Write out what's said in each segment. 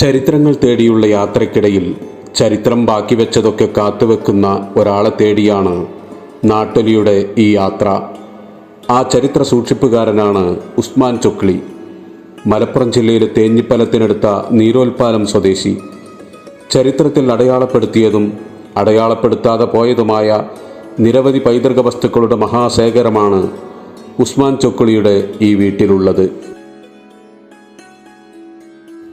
ചരിത്രങ്ങൾ തേടിയുള്ള യാത്രക്കിടയിൽ ചരിത്രം ബാക്കി വെച്ചതൊക്കെ കാത്തുവെക്കുന്ന ഒരാളെ തേടിയാണ് നാട്ടൊലിയുടെ ഈ യാത്ര. ആ ചരിത്ര സൂക്ഷിപ്പുകാരനാണ് ഉസ്മാൻ ചൊക്ലി മലപ്പുറം ജില്ലയിലെ തേഞ്ഞിപ്പലത്തിനടുത്ത നീരോൽപ്പാലം സ്വദേശി. ചരിത്രത്തിൽ അടയാളപ്പെടുത്തിയതും അടയാളപ്പെടുത്താതെ പോയതുമായ നിരവധി പൈതൃക വസ്തുക്കളുടെ മഹാശേഖരമാണ് ഉസ്മാൻ ചൊക്ലിയുടെ ഈ വീട്ടിലുള്ളത്.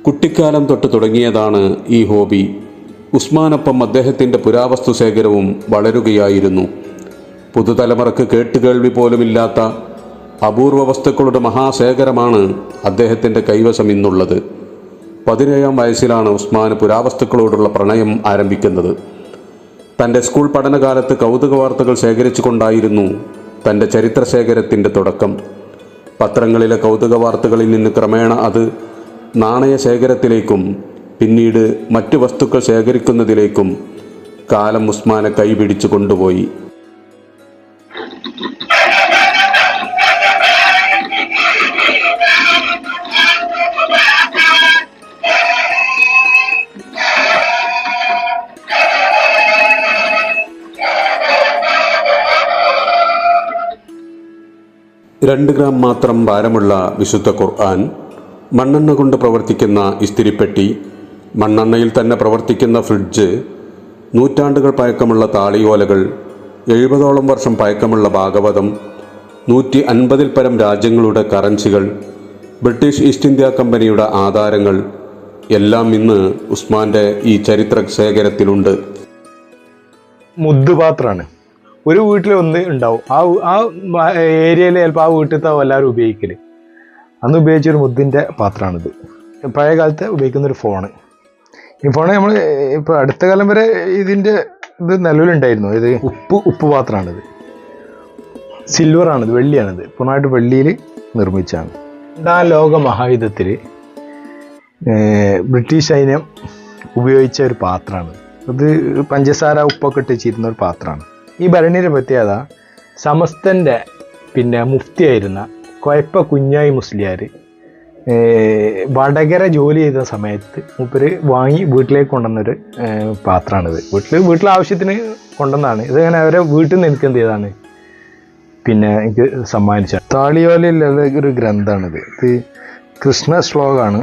കുട്ടിക്കാലം തൊട്ട് തുടങ്ങിയതാണ് ഈ ഹോബി. ഉസ്മാനൊപ്പം അദ്ദേഹത്തിന്റെ പുരാവസ്തു ശേഖരവും വളരുകയായിരുന്നു. പുതുതലമുറക്ക് കേട്ടുകേൾവി പോലുമില്ലാത്ത അപൂർവ വസ്തുക്കളുടെ മഹാശേഖരമാണ് അദ്ദേഹത്തിന്റെ കൈവശം ഇന്നുള്ളത്. പതിനേഴാം വയസ്സിലാണ് ഉസ്മാൻ പുരാവസ്തുക്കളോടുള്ള പ്രണയം ആരംഭിക്കുന്നത്. തന്റെ സ്കൂൾ പഠനകാലത്ത് കൗതുക വാർത്തകൾ ശേഖരിച്ചുകൊണ്ടായിരുന്നു തന്റെ ചരിത്രശേഖരത്തിന്റെ തുടക്കം. പത്രങ്ങളിലെ കൗതുക വാർത്തകളിൽ നിന്ന് ക്രമേണ അത് നാണയ ശേഖരത്തിലേക്കും പിന്നീട് മറ്റു വസ്തുക്കൾ ശേഖരിക്കുന്നതിലേക്കും കാലം ഉസ്മാനെ കൈപിടിച്ചു കൊണ്ടുപോയി. രണ്ട് ഗ്രാം മാത്രം ഭാരമുള്ള വിശുദ്ധ ഖുർആൻ മണ്ണെണ്ണ കൊണ്ട് പ്രവർത്തിക്കുന്ന ഇസ്തിരിപ്പെട്ടി മണ്ണെണ്ണയിൽ തന്നെ പ്രവർത്തിക്കുന്ന ഫ്രിഡ്ജ് നൂറ്റാണ്ടുകൾ പഴക്കമുള്ള താളിയോലകൾ എഴുപതോളം വർഷം പഴക്കമുള്ള ഭാഗവതം നൂറ്റി അൻപതിൽ പരം രാജ്യങ്ങളുടെ കറൻസികൾ ബ്രിട്ടീഷ് ഈസ്റ്റ് ഇന്ത്യ കമ്പനിയുടെ ആധാരങ്ങൾ എല്ലാം ഇന്ന് ഉസ്മാന്റെ ഈ ചരിത്ര ശേഖരത്തിലുണ്ട്. മുദ്ദുപാത്രമാണ്. ഒരു വീട്ടിൽ ഒന്ന് ഉണ്ടാവും. ആ ആ ഏരിയയിൽ ചിലപ്പോൾ ആ വീട്ടിലത്തെ എല്ലാവരും ഉപയോഗിക്കൽ. അന്ന് ഉപയോഗിച്ച ഒരു മുദ്ദിന്റെ പാത്രമാണിത്. പഴയ കാലത്ത് ഉപയോഗിക്കുന്ന ഒരു ഫോണ്. ഈ ഫോണ് നമ്മൾ ഇപ്പോൾ അടുത്ത കാലം വരെ ഇതിന്റെ ഇത് നിലവിലുണ്ടായിരുന്നു. ഇത് ഉപ്പ് ഉപ്പ് പാത്രമാണിത്. സിൽവറാണിത് വെള്ളിയാണിത്. പൂർണമായിട്ട് വെള്ളിയിൽ നിർമ്മിച്ചാണ് രണ്ടാം ലോക മഹായുദ്ധത്തിൽ ബ്രിട്ടീഷ് സൈന്യം ഉപയോഗിച്ച ഒരു പാത്രമാണ് ഇത് പഞ്ചസാര ഉപ്പൊക്കെ ഇട്ട് വെച്ചിരുന്ന ഒരു പാത്രമാണ്. ഈ ഭരണിയുടെ പ്രത്യേകത സമസ്തന്റെ പിന്നെ മുഫ്തിയായിരുന്ന കൊയപ്പ കുഞ്ഞായി മുസ്ലിയാർ വടകര ജോലി ചെയ്ത സമയത്ത് മൂപ്പര് വാങ്ങി വീട്ടിലേക്ക് കൊണ്ടുവന്നൊരു പാത്രമാണിത്. വീട്ടിൽ വീട്ടിലെ ആവശ്യത്തിന് കൊണ്ടുവന്നതാണ്. ഇതിങ്ങനെ അവരെ വീട്ടിൽ നിന്ന് എനിക്ക് എന്ത് ചെയ്താണ് പിന്നെ എനിക്ക് സമ്മാനിച്ച. താളിയോലയിലുള്ള ഒരു ഗ്രന്ഥമാണിത്. ഇത് കൃഷ്ണ ശ്ലോകമാണ്.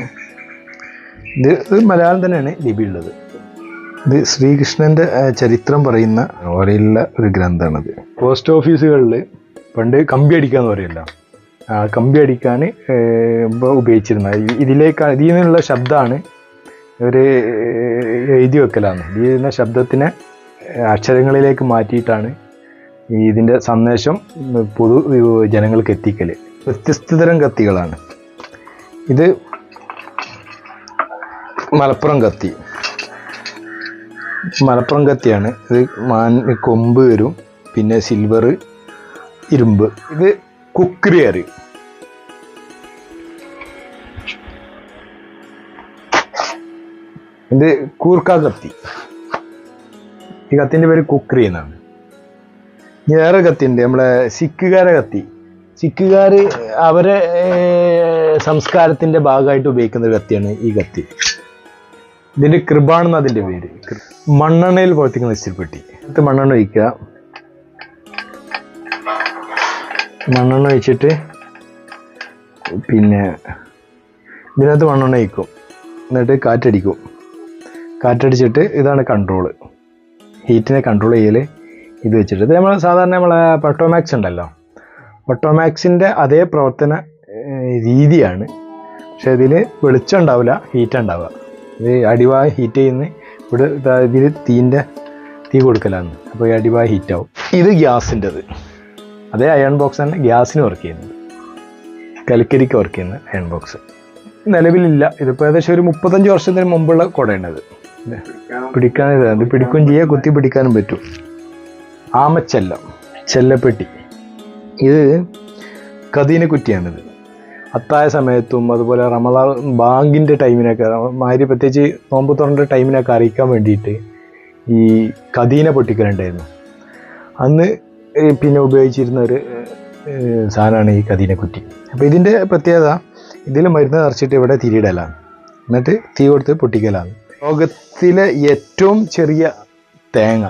ഇത് ഇത് മലയാളം തന്നെയാണ് ലിപിയുള്ളത് ഇത് ശ്രീകൃഷ്ണന്റെ ചരിത്രം പറയുന്ന ഓലയുള്ള ഒരു ഗ്രന്ഥമാണിത്. പോസ്റ്റ് ഓഫീസുകളിൽ പണ്ട് കമ്പി അടിക്കുക എന്ന് പറയില്ല. കമ്പി അടിക്കാൻ ഉപയോഗിച്ചിരുന്നത്. ഇതിലേക്ക് ഇതിലേക്കാണ് ഇതിൽ നിന്നുള്ള ശബ്ദമാണ് ഇവർ എഴുതി വെക്കലാണ്. ഇതിൽ നിന്ന ശബ്ദത്തിനെ അക്ഷരങ്ങളിലേക്ക് മാറ്റിയിട്ടാണ് ഇതിന്റെ സന്ദേശം പൊതു ജനങ്ങൾക്ക് എത്തിക്കൽ വ്യത്യസ്ത തരം കത്തികളാണ്. ഇത് മലപ്പുറം കത്തി. മലപ്പുറം കത്തിയാണ്. ഇത് മാൻ കൊമ്പ് വരും പിന്നെ സിൽവർ ഇരുമ്പ്. ഇത് കുക്കറി എന്റെ കൂർക്ക കത്തി. ഈ കത്തിന്റെ പേര് കുക്രി എന്നാണ്. വേറെ കത്തി ഉണ്ട് നമ്മളെ സിക്കുകാരെ കത്തി. സിക്കുകാർ അവരെ സംസ്കാരത്തിന്റെ ഭാഗമായിട്ട് ഉപയോഗിക്കുന്ന ഒരു കത്തിയാണ് ഈ കത്തി. ഇതിന്റെ കൃപാണെന്ന് അതിന്റെ പേര്. മണ്ണെണ്ണയിൽ പ്രവർത്തിക്കുന്ന ഇസ്തിരിപ്പെട്ടി ഇത് മണ്ണെണ്ണ ഒഴിക്കുക. മണ്ണെണ്ണ ഒഴിച്ചിട്ട് പിന്നെ ഇതിനകത്ത് മണ്ണെണ്ണ ഒഴിക്കും. എന്നിട്ട് കാറ്റടിക്കും. കാറ്റടിച്ചിട്ട് ഇതാണ് കൺട്രോൾ ഹീറ്റിനെ കൺട്രോൾ ചെയ്യൽ ഇത് വെച്ചിട്ട്. ഇത് നമ്മൾ സാധാരണ നമ്മളെ പെട്ടോമാക്സ് ഉണ്ടല്ലോ. പെട്ടോമാക്സിന്റെ അതേ പ്രവർത്തന രീതിയാണ്. പക്ഷേ ഇതിൽ വെളിച്ചം ഉണ്ടാവില്ല ഹീറ്റ് ഉണ്ടാവുക. ഇത് അടിവായ ഹീറ്റ് ചെയ്യുന്ന ഇവിടെ ഇതിൽ തീന്റെ തീ കൊടുക്കലാണ്. അപ്പോൾ ഈ അടിവായ ഹീറ്റാവും ഇത് ഗ്യാസിന്റെത്. അതേ അയൺ ബോക്സ് തന്നെ ഗ്യാസിന് വർക്ക് ചെയ്യുന്നത് കലിക്കരിക്ക് വർക്ക് ചെയ്യുന്ന അയൺ ബോക്സ് നിലവിലില്ല. ഇതിപ്പോൾ ഏകദേശം ഒരു മുപ്പത്തഞ്ച് വർഷത്തിന് മുമ്പുള്ള കുടയാണത് പിടിക്കാൻ ഇത് പിടിക്കുകയും ചെയ്യുക കുത്തി പിടിക്കാനും പറ്റും. ആമച്ചെല്ലം. ചെല്ലപ്പെട്ടി. ഇത് കദീന കുറ്റിയാണിത്. അത്തായ സമയത്തും അതുപോലെ റമദാ ബാങ്കിന്റെ ടൈമിനൊക്കെ മാതിരി പ്രത്യേകിച്ച് നോമ്പ് തുറന്റെ ടൈമിനൊക്കെ അറിയിക്കാൻ വേണ്ടിയിട്ട് ഈ കദീന പൊട്ടിക്കലുണ്ടായിരുന്നു. അന്ന് പിന്നെ ഉപയോഗിച്ചിരുന്ന ഒരു സാധനമാണ് ഈ കതിനെ കുറ്റി. അപ്പോൾ ഇതിന്റെ പ്രത്യേകത ഇതിൽ മരുന്ന് നിറച്ചിട്ട് ഇവിടെ തിരിയിടലാണ്. എന്നിട്ട് തീ കൊടുത്ത് പൊട്ടിക്കലാണ്. ലോകത്തിലെ ഏറ്റവും ചെറിയ തേങ്ങ.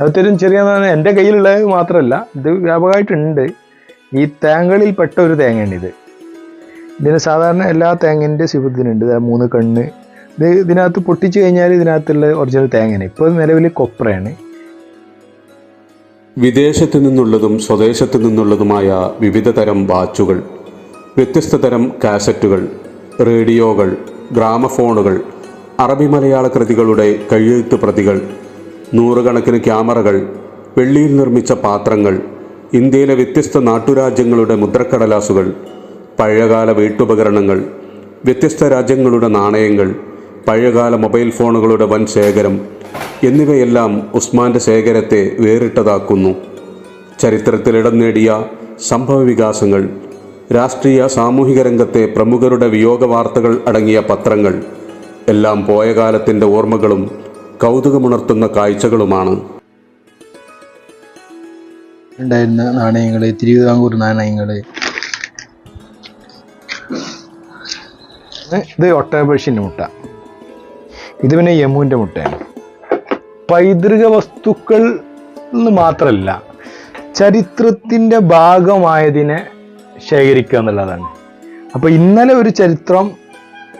അതൊരു ചെറിയ എന്റെ കയ്യിലുള്ളത് മാത്രമല്ല ഇത് വ്യാപകമായിട്ടുണ്ട്. ഈ തേങ്ങകളിൽ പെട്ട ഒരു തേങ്ങയാണ് ഇത്. ഇതിന് സാധാരണ എല്ലാ തേങ്ങന്റെ സിബുദ്ധിനുണ്ട് മൂന്ന് കണ്ണ്. ഇത് ഇതിനകത്ത് പൊട്ടിച്ചു കഴിഞ്ഞാൽ ഇതിനകത്തുള്ള ഒറിജിനൽ തേങ്ങയാണ്. ഇപ്പോൾ നിലവിൽ കൊപ്രയാണ്. വിദേശത്തു നിന്നുള്ളതും സ്വദേശത്തു നിന്നുള്ളതുമായ വിവിധ തരം വാച്ചുകൾ വ്യത്യസ്ത തരം കാസറ്റുകൾ റേഡിയോകൾ ഗ്രാമഫോണുകൾ അറബി മലയാള കൃതികളുടെ കയ്യെഴുത്ത് പ്രതികൾ നൂറുകണക്കിന് ക്യാമറകൾ വെള്ളിയിൽ നിർമ്മിച്ച പാത്രങ്ങൾ ഇന്ത്യയിലെ വ്യത്യസ്ത നാട്ടുരാജ്യങ്ങളുടെ മുദ്രക്കടലാസുകൾ പഴയകാല വീട്ടുപകരണങ്ങൾ വ്യത്യസ്ത രാജ്യങ്ങളുടെ നാണയങ്ങൾ പഴയകാല മൊബൈൽ ഫോണുകളുടെ വൻ ശേഖരം എന്നിവയെല്ലാം ഉസ്മാന്റെ ശേഖരത്തെ വേറിട്ടതാക്കുന്നു. ചരിത്രത്തിൽ ഇടം നേടിയ സംഭവ വികാസങ്ങൾ രാഷ്ട്രീയ സാമൂഹിക രംഗത്തെ പ്രമുഖരുടെ വിയോഗ വാർത്തകൾ അടങ്ങിയ പത്രങ്ങൾ എല്ലാം പോയ കാലത്തിന്റെ ഓർമ്മകളും കൗതുകമുണർത്തുന്ന കാഴ്ചകളുമാണ്. ഉണ്ടായിരുന്ന നാണയങ്ങൾ തിരുവിതാംകൂർ നാണയങ്ങൾ ഇത് ഒട്ടകപക്ഷിന്റെ മുട്ട. ഇത് പിന്നെ യമുവിന്റെ മുട്ടയാണ്. പൈതൃക വസ്തുക്കൾ എന്ന് മാത്രമല്ല ചരിത്രത്തിന്റെ ഭാഗമായതിനെ ശേഖരിക്കുക എന്നുള്ളതാണ്. അപ്പോൾ ഇന്നലെ ഒരു ചരിത്രം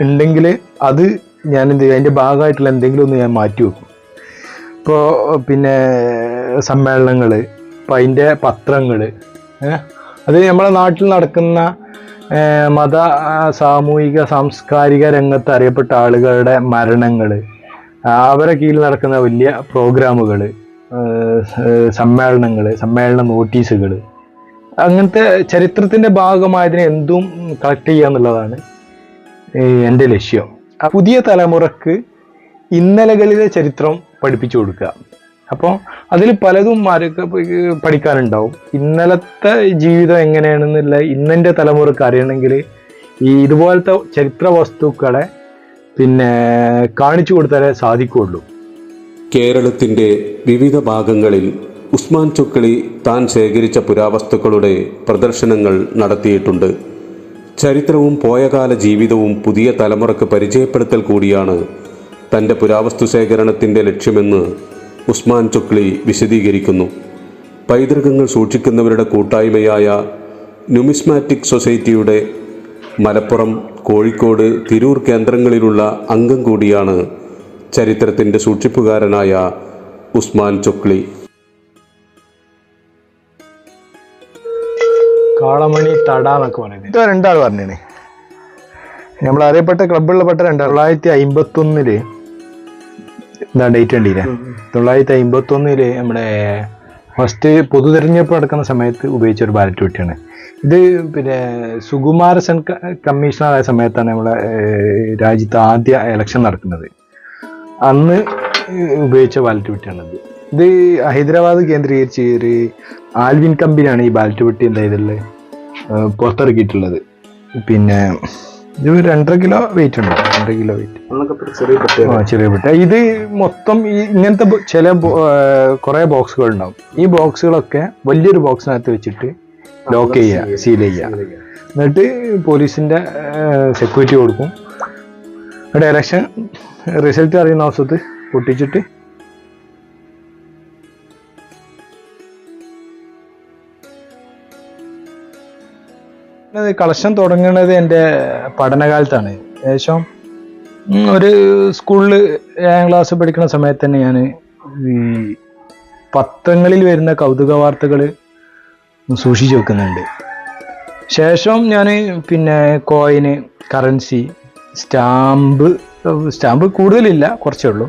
ഉണ്ടെങ്കിൽ അത് ഞാൻ എന്ത് അതിന്റെ ഭാഗമായിട്ടുള്ള എന്തെങ്കിലും ഒന്ന് ഞാൻ മാറ്റി വെക്കും. ഇപ്പോൾ പിന്നെ സമ്മേളനങ്ങൾ ഇപ്പം അതിന്റെ പത്രങ്ങൾ അത് നമ്മളെ നാട്ടിൽ നടക്കുന്ന മത സാമൂഹിക സാംസ്കാരിക രംഗത്ത് അറിയപ്പെട്ട ആളുകളുടെ മരണങ്ങൾ അവരെ കീഴിൽ നടക്കുന്ന വലിയ പ്രോഗ്രാമുകൾ സമ്മേളനങ്ങൾ സമ്മേളന നോട്ടീസുകൾ അങ്ങനത്തെ ചരിത്രത്തിന്റെ ഭാഗമായതിനെ എന്തും കളക്ട് ചെയ്യുക എന്നുള്ളതാണ് എന്റെ ലക്ഷ്യം. പുതിയ തലമുറയ്ക്ക് ഇന്നലകളിലെ ചരിത്രം പഠിപ്പിച്ചു കൊടുക്കുക. അപ്പോൾ അതിൽ പലതും ആരൊക്കെ പഠിക്കാനുണ്ടാവും. ഇന്നലത്തെ ജീവിതം എങ്ങനെയാണെന്നുള്ള ഇന്നന്റെ തലമുറയ്ക്ക് അറിയണമെങ്കിൽ ഈ ഇതുപോലത്തെ ചരിത്ര വസ്തുക്കളെ പിന്നെ കാണിച്ചു കൊടുത്താലേ സാധിക്കുള്ളൂ കേരളത്തിന്റെ വിവിധ ഭാഗങ്ങളിൽ ഉസ്മാൻ ചുക്കളി താൻ ശേഖരിച്ച പുരാവസ്തുക്കളുടെ പ്രദർശനങ്ങൾ നടത്തിയിട്ടുണ്ട്. ചരിത്രവും പോയകാല ജീവിതവും പുതിയ തലമുറയ്ക്ക് പരിചയപ്പെടുത്തൽ കൂടിയാണ് തന്റെ പുരാവസ്തു ശേഖരണത്തിന്റെ ലക്ഷ്യമെന്ന് ഉസ്മാൻ ചുക്ലി വിശദീകരിക്കുന്നു. പൈതൃകങ്ങൾ സൂക്ഷിക്കുന്നവരുടെ കൂട്ടായ്മയായ ന്യൂമിസ്മാറ്റിക് സൊസൈറ്റിയുടെ മലപ്പുറം കോഴിക്കോട് തിരൂർ കേന്ദ്രങ്ങളിലുള്ള അംഗം കൂടിയാണ് ചരിത്രത്തിന്റെ സൂക്ഷിപ്പുകാരനായ ഉസ്മാൻ ചൊക്ലി. കാളമണി തടാന്നൊക്കെ പറയുന്നത്. രണ്ടാൾ പറഞ്ഞേ നമ്മൾ അറിയപ്പെട്ട ക്ലബുകളിൽപ്പെട്ട പെട്ട രണ്ടാൾ തൊള്ളായിരത്തി അമ്പത്തി ഒന്നിൽ എന്താ ഡേറ്റ് കണ്ടില്ലേ തൊള്ളായിരത്തി അമ്പത്തി ഒന്നിൽ നമ്മുടെ ഫസ്റ്റ് പൊതു തെരഞ്ഞെടുപ്പ് നടക്കുന്ന സമയത്ത് ഉപയോഗിച്ച ഒരു ബാലറ്റ് പെട്ടിയാണ് ഇത് പിന്നെ സുകുമാര സെൻ കമ്മീഷണർ ആയ സമയത്താണ് നമ്മളെ രാജ്യത്ത് ആദ്യ ഇലക്ഷൻ നടക്കുന്നത്. അന്ന് ഉപയോഗിച്ച ബാലറ്റ് പെട്ടിയാണിത് ഇത്. ഹൈദരാബാദ് കേന്ദ്രീകരിച്ച് ഒരു ആൽവിൻ കമ്പനിയാണ് ഈ ബാലറ്റ് പെട്ടി എന്താ പുറത്തിറക്കിയിട്ടുള്ളത്. പിന്നെ ഇത് രണ്ടര കിലോ വെയിറ്റ് ഉണ്ട്. രണ്ടര കിലോ വെയിറ്റ് ആ ചെറിയ പെട്ടി ഇത് മൊത്തം ഈ ഇങ്ങനത്തെ ചില കുറെ ബോക്സുകൾ ഉണ്ടാവും. ഈ ബോക്സുകളൊക്കെ വലിയൊരു ബോക്സിനകത്ത് വെച്ചിട്ട് ലോക്ക് ചെയ്യുക സീൽ ചെയ്യുക. എന്നിട്ട് പോലീസിന്റെ സെക്യൂരിറ്റി കൊടുക്കും. ഡയറക്ഷൻ ഇലക്ഷൻ റിസൾട്ട് അറിയുന്ന അവസരത്ത് പൊട്ടിച്ചിട്ട് ഇത് കളക്ഷൻ തുടങ്ങുന്നത് എന്റെ പഠനകാലത്താണ്. ഏകദേശം ഒരു സ്കൂളിൽ ഏഴാം ക്ലാസ് പഠിക്കുന്ന സമയത്ത് തന്നെ ഞാൻ ഈ പത്രങ്ങളിൽ വരുന്ന കൗതുക വാർത്തകൾ സൂക്ഷിച്ചു വെക്കുന്നുണ്ട്. ശേഷം ഞാൻ പിന്നെ കോയിന് കറൻസി സ്റ്റാമ്പ് സ്റ്റാമ്പ് കൂടുതലില്ല കുറച്ചേ ഉള്ളൂ.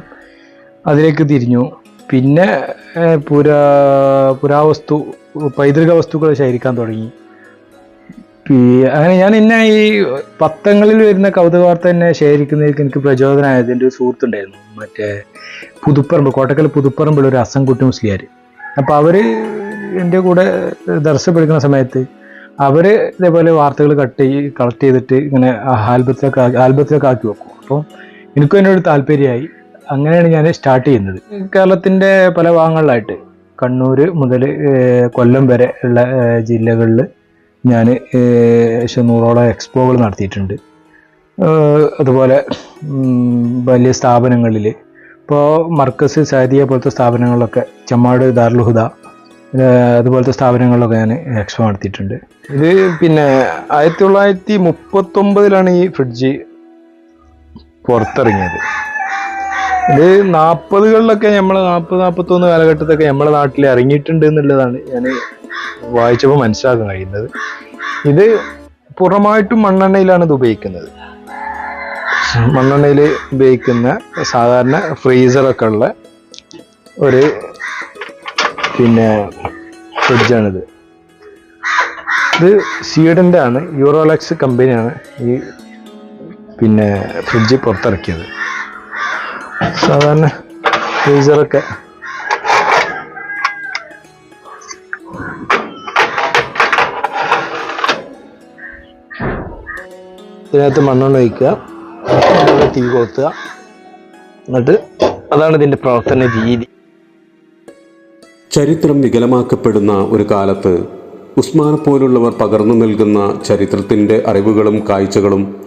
അതിലേക്ക് തിരിഞ്ഞു. പിന്നെ പുരാ പുരാവസ്തു പൈതൃക വസ്തുക്കൾ ശേഖരിക്കാൻ തുടങ്ങി. അങ്ങനെ ഞാൻ ഇന്ന ഈ പത്രങ്ങളിൽ വരുന്ന കൗതുക വാർത്ത തന്നെ ശേഖരിക്കുന്നതിൽ എനിക്ക് പ്രചോദനമായത് എന്റെ ഒരു സുഹൃത്തുണ്ടായിരുന്നു. മറ്റേ പുതുപ്പറമ്പ് കോട്ടക്കൽ പുതുപ്പറമ്പിൽ ഒരു അസംകുട്ടി മുസ്ലിയാർ. അപ്പോൾ അവർ എന്റെ കൂടെ ദർശ പഠിക്കുന്ന സമയത്ത് അവർ ഇതേപോലെ വാർത്തകൾ കട്ട് ചെയ്ത് കളക്ട് ചെയ്തിട്ട് ഇങ്ങനെ ആൽബത്തിലൊക്കെ ആൽബത്തിലൊക്കെ ആക്കി വെക്കും. അപ്പോൾ എനിക്കും എന്നോട് താല്പര്യമായി. അങ്ങനെയാണ് ഞാൻ സ്റ്റാർട്ട് ചെയ്യുന്നത്. കേരളത്തിന്റെ പല ഭാഗങ്ങളിലായിട്ട് കണ്ണൂർ മുതൽ കൊല്ലം വരെ ഉള്ള ജില്ലകളിൽ ഞാൻ ഏകദേശം നൂറോളം എക്സ്പോകൾ നടത്തിയിട്ടുണ്ട്. അതുപോലെ വലിയ സ്ഥാപനങ്ങളിൽ ഇപ്പോൾ മർക്കസ് സാദിയ പോലത്തെ സ്ഥാപനങ്ങളിലൊക്കെ ചമ്മാട് ദാർലുഹുദ അതുപോലത്തെ സ്ഥാപനങ്ങളിലൊക്കെ ഞാൻ എക്സ്പോ നടത്തിയിട്ടുണ്ട്. ഇത് പിന്നെ ആയിരത്തി തൊള്ളായിരത്തി മുപ്പത്തൊമ്പതിലാണ് ഈ ഫ്രിഡ്ജ് പുറത്തിറങ്ങിയത്. ഇത് നാൽപ്പതുകളിലൊക്കെ നമ്മൾ നാൽപ്പത് നാൽപ്പത്തൊന്ന് കാലഘട്ടത്തൊക്കെ നമ്മുടെ നാട്ടിൽ ഇറങ്ങിയിട്ടുണ്ട് എന്നുള്ളതാണ് ഞാൻ വായിച്ചപ്പോൾ മനസ്സിലാക്കാൻ കഴിയുന്നത്. ഇത് പൂർണമായിട്ടും മണ്ണെണ്ണയിലാണ് ഇത് ഉപയോഗിക്കുന്നത്. മണ്ണെണ്ണയിൽ ഉപയോഗിക്കുന്ന സാധാരണ ഫ്രീസറൊക്കെ ഉള്ള ഒരു പിന്നെ ഫ്രിഡ്ജാണിത്. ഇത് സ്വീഡന്റെ ആണ് യൂറോലക്സ് കമ്പനിയാണ് ഈ പിന്നെ ഫ്രിഡ്ജ് പുറത്തിറക്കിയത്. സാധാരണ ഫ്രീസറൊക്കെ ഇതിനകത്ത് മണ്ണെണ്ണ ഒഴിക്കുക. തീ കൊളുത്തുക. എന്നിട്ട് അതാണ് ഇതിന്റെ പ്രവർത്തന രീതി. ചരിത്രം വികലമാക്കപ്പെടുന്ന ഒരു കാലത്ത് ഉസ്മാനെ പോലുള്ളവർ പകർന്നു നൽകുന്ന ചരിത്രത്തിന്റെ അറിവുകളും കാഴ്ചകളും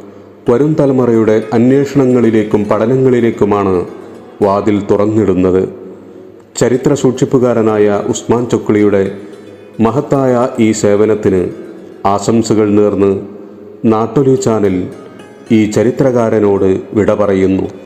വരും തലമുറയുടെ അന്വേഷണങ്ങളിലേക്കും പഠനങ്ങളിലേക്കുമാണ് വാതിൽ തുറന്നിടുന്നത്. ചരിത്ര സൂക്ഷിപ്പുകാരനായ ഉസ്മാൻ ചൊക്ലിയുടെ മഹത്തായ ഈ സേവനത്തിന് ആശംസകൾ നേർന്ന് നാട്ടൊലി ചാനൽ ഈ ചരിത്രകാരനോട് വിട പറയുന്നു.